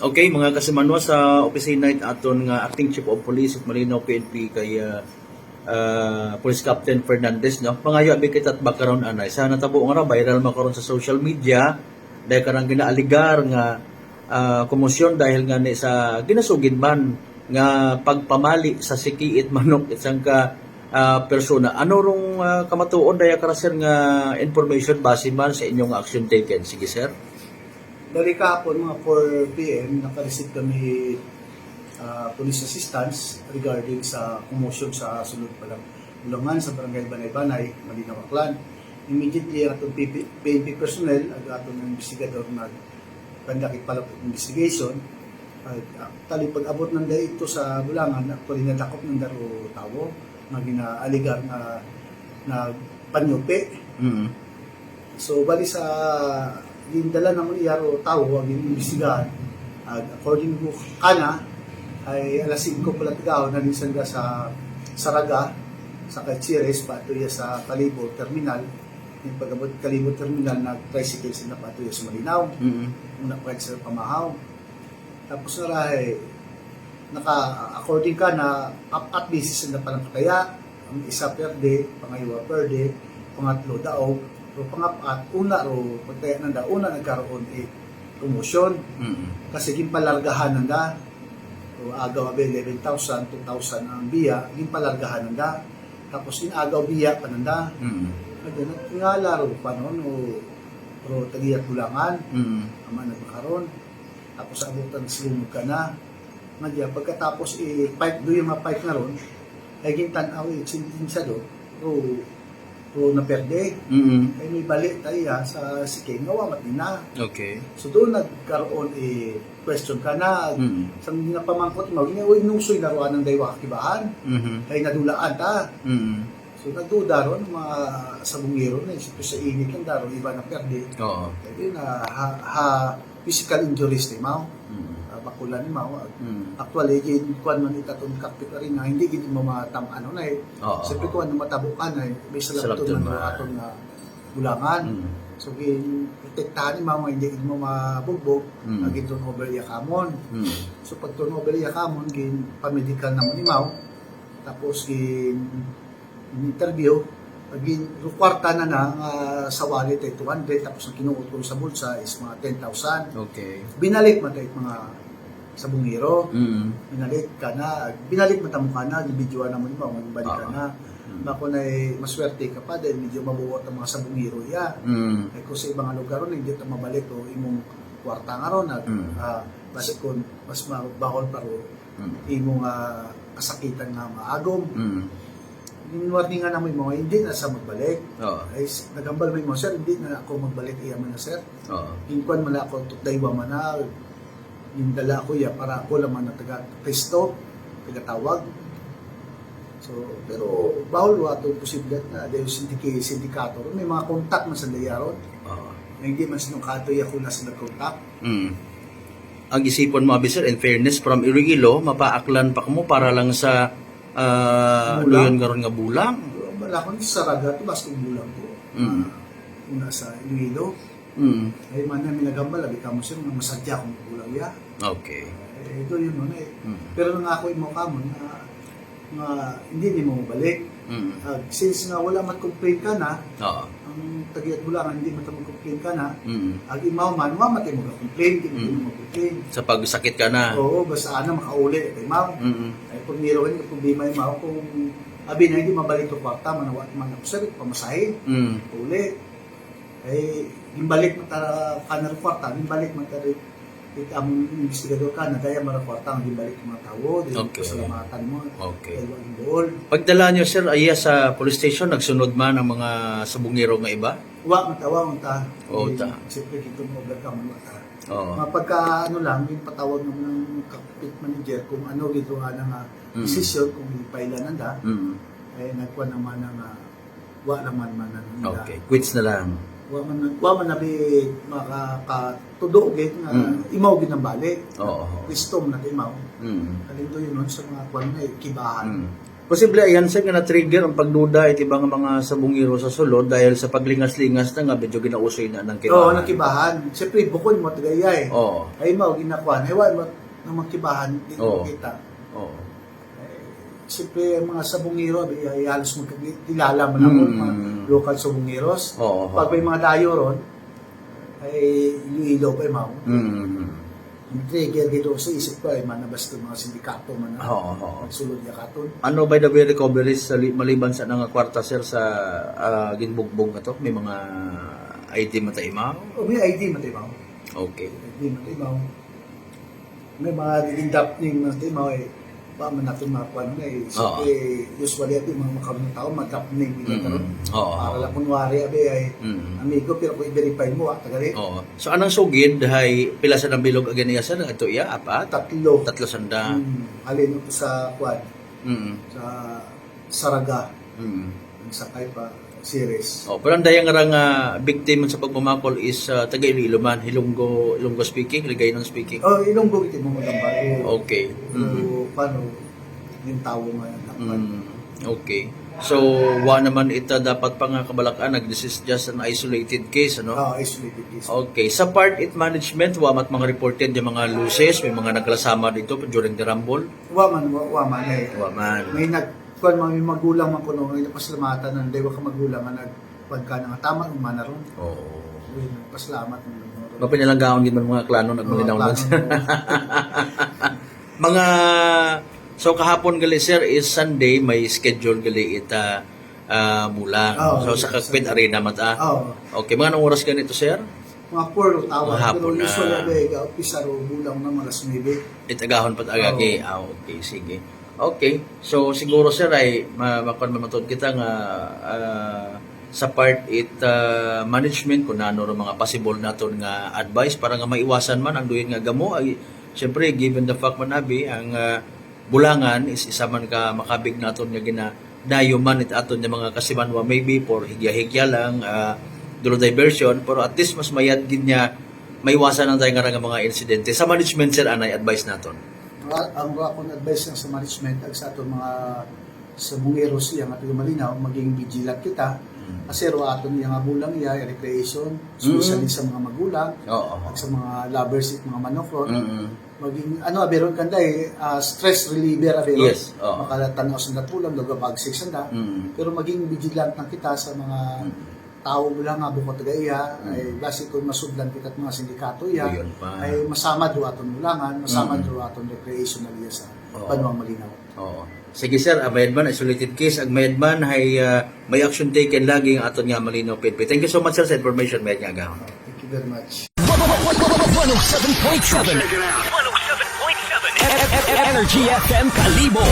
Okay, mga kasimanwa sa opisina aton nga acting chief of police of Malinaw PNP kay uh, Police Captain Fernandez no. Mga yabi kita at background anay. Sa natabo nga ra viral makaron sa social media dahil kanang ginaaligar nga uh, komosyon dahil nga ni sa ginasugid man nga pagpamali sa sikiit manok isang ka uh, persona. Ano rong uh, kamatuon daya ka sir nga information base man sa inyong action taken? Sige sir. Bali kahapon, mga 4 p.m., nakareceive kami ah, police assistance regarding sa commotion sa sunod palang Bulangan sa barangay Banay-Banay, Malinaw Aklan. Immediately, ang atong PNP personnel, ang atong investigador na pandakit pala investigation, ay actually pag-abot ng day ito sa Bulangan, actually nadakop ng daro tawo, na ginaaligar na na panyupi, Mm. So, bali sa yung dala ng iyaro tao, ang inimbestigahan, uh, according to kana, ay alas 5 pala tigaw na minsan sa Saraga, sa Kachires, patuya sa Kalibo Terminal, yung pagabot Kalibo Terminal, nag-tricycle sila patuya sa Malinaw, Mm. una pa sa Pamahaw. Tapos na rahe, naka, according ka na, up at basis na palang kaya, ang isa per day, pangaywa per day, pangatlo daog, ro pangapat, una ro, pagkaya nanda, una nagkaroon eh, promotion, Mm. kasi gimpalargahan nanda, ro agaw abe 11,000, 2,000 ang biya, gimpalargahan nanda, tapos inagaw biya pa nanda, Mm. Nga laro pa noon, o, ro tagiyat bulangan, Mm. ama na makaron tapos abutan slumog ka na. Nagya pagkatapos i pipe do yung mga pipe na ron ay gintan awi sintin sa do ro ro na perde Mm. ay may balik tayo ha, sa siking ngawa matina Okay. so doon nagkaroon i question ka na Mm. sa mga pamangkot mo gina uy nungsoy laruan ng daywa kibahan Mhm. ay nadulaan ta Mm. so nagduda ron mga sabungero na isip sa init ng daro iba na perde Oo. Kaya na ha, ha physical injuries ni Mao, bakulan ni Mao. Mm. Actually, gin kuan man itatong kakpit rin nga hindi gid mo matam ano na eh. Oo. Siyempre kuan na matabukan ay may Salap salapton man ma- aton nga bulangan. Mm. So gin protektahan ni Mao hindi gid mo mabugbog, Mm. mm. gin turnover ya kamon. Mm. So pag turnover ya kamon gin pamedical naman ni Mao. Tapos gin interview Pagin, kwarta na na nga sa wallet ay 200 tapos ang kinuot ko sa bulsa is mga 10,000 Okay. binalik mo tayo mga sa bungiro, Mm. binalik ka na, binalik mo tamo ka na, bidyoan naman mo, magbalik ka na. Bako na eh, maswerte ka pa dahil medyo mabuot ang mga sa bungiro ya. Mm. Eh kung sa ibang lugar ron, hindi ito mabalik o imong kwarta nga ron, at Mm. ah, basta kung mas mabahol pa ro, Mm. imong ah, kasakitan nga maagom. Mm. Yung warning nga naman mo, hindi na sa magbalik. Oo. Ay, nagambal mo mo, sir, hindi na ako magbalik iya man na, sir. Oo. Inkuan man ako tutdaywa man na yung dala ko ya para ako laman na taga Kristo tagatawag so pero bawal wa to posible na dahil sindiki sindikato may mga kontak man sa dayaron Oo. hindi man sinungkato ya kung nasa nagkontak Mm. Ang isipon mo, officer, in fairness, from Iloilo, mapaaklan pa mo para lang sa uh, luyon garon nga bulang. wala ko ni saraga to basta bulang ko Mm. una sa Iloilo Mm. ay man namin nagambal abi kamo sir nga masadya kung bulang ya Okay. eh, ito yun nun eh Mm. pero nang ako imo kamo na nga hindi ni mo balik Mm. Ah, since nga wala man complain ka na Oo. ang tagiyat bulangan hindi man complain ka na Mm. ag imaw man wa matay mo complain di Mm. mo complain Sa pagsakit ka na. oo basta ana makauli kay imaw Mm. ay kung niroon yung problema imaw kung abi na hindi mabalik to kwarta manawa man ako sabi pamasahe Mm. uli ay gimbalik mo tara kanar kwarta gimbalik man tara it among investigador ka na gaya mara kwarta ang gimbalik ng mga tao di Okay. pasalamatan mo Okay. ang Pagdala nyo, sir, ay sa police station, nagsunod man ang mga sabungero nga iba? wa man tawa man ta Eh, siyempre kito mo ka man ta Oo. Mga pagka ano lang, yung patawag ng cockpit manager kung ano gito nga nga Mm. decision kung ipailan nanda, Mm. ay nagkuha naman ng uh, wa naman man na nanda. Okay. Quits na lang. Wa man wa man nabi makakatudo git nga Mm. imaw balik. Oo. Kristo man na imaw. Mm. Kalin do yun nun sa mga kwan na kibahan. Mm. Posible ayan sir nga na-trigger ang pagduda iti bang mga sabungiro sa sulod dahil sa paglingas-lingas na nga medyo ginausoy na ng Oo, kibahan. nakibahan. Siyempre, bukod mo, tagayay. Oo. Ay mo, ginakuan. Ewan mo, nang makibahan, Oo. mo kita. Oo. Siyempre, ang mga sabungiro, halos magkilala mo na Mm. mga local sabungiros. Oo. Pag may mga dayo ron, ay iilo pa yung mga. Mm. Ang trigger dito sa isip ko ay manabas ng mga sindikato man na Oo, oo. magsulod niya katon. Ano by the way recoveries sa li- maliban sa nga kwarta sir sa ah, ginbugbog na to? May mga ID mataimaw? O may ID matimaw. Okay. ID matimaw. May mga dilindap ng matimaw eh. Pa man natin makuha na eh. So, Oo. eh, usually yung mga makamang tao, mag-drop name nila Mm. karon. Oo. Para lang kunwari, abe ay Mm. amigo, pero kung i-verify mo, ah, tagali. Oo. So anang sugid hay pila sa ng bilog agad niya sir? Ito iya apat. Tatlo. Tatlo sanda. Hmm, halin ito sa kwan, Mm. sa Saraga, Mm. ang sakay pa series. Oh, pero ang dayang nga nga victim sa pagmamakol is uh, taga Iloilo man, Ilonggo, Ilonggo speaking, Ligayon speaking. Oh, ilonggo ito mo magamba. Oh. Okay. Mm. Paano yung tao nga yan? Mm. Okay. So, wa naman ita dapat pa nga kabalakan nag this is just an isolated case, ano? Ah, isolated case. Okay, sa part it management, wa mat mga reported yung mga losses, may mga naglasama dito during the rumble. Waman, wa- waman eh. Wa man. May nag kuan mga may magulang man kuno may pasalamatan ng dewa ka magulang nga nagkuan ka nga tama ang mana ron. Oo. Uy, Pasalamat Mapinalanggaon din man mga klano nagmalinaw plano mga so kahapon gali sir is Sunday may schedule gali ita ah, mulang. Oo, so sa yes, Kakpit Sunday. Arena mata. Oo. Okay, mga anong oras ganito sir? Mga poor tawag. Mga hapon na. usually ay ka pisaro bulang na mga sumili. Itagahon pat agagi. Ah, okay, sige. Okay. So siguro sir ay ma makon mamatod kita nga ah, sa part it ah, management kung ano ro mga possible naton nga advice para nga maiwasan man ang duyon nga gamo ay syempre given the fact man abi ang ah, bulangan is isa man ka makabig naton nga gina dayo man it aton nga mga kasimanwa maybe for higya-higya lang ah, dulo diversion. Pero at least mas mayad gid niya maiwasan ang tayo nga mga insidente. Sa management sir anay advice naton Ang ang akong advice sa management ag sa ato mga sa bungeros iya nga tigo malinaw maging vigilant kita kasi ro aton iya nga bulang iya recreation especially sa mga magulang Oo. at sa mga lovers at mga manokron Mm-mm. maging ano aberon kanda eh ah, stress reliever aberon Yes, oo. makalatanaw sa natulang nagabagsik sanda Mm. pero maging vigilant lang kita sa mga tao mo lang nga bukod taga iya ay basi kung masudlan kita at mga sindikato iya ay masama do aton mulangan masama Mm. do aton recreational iya sa Oo. Panuang Malinaw Oo. Sige sir, abayad man, isolated case. Ang mayad man, ay uh, may action taken. Lagi ang aton nga malinaw PNP. Thank you so much sir sa information, mayad nga agahon. thank you very much. 107.7 107.7 Energy FM Kalibo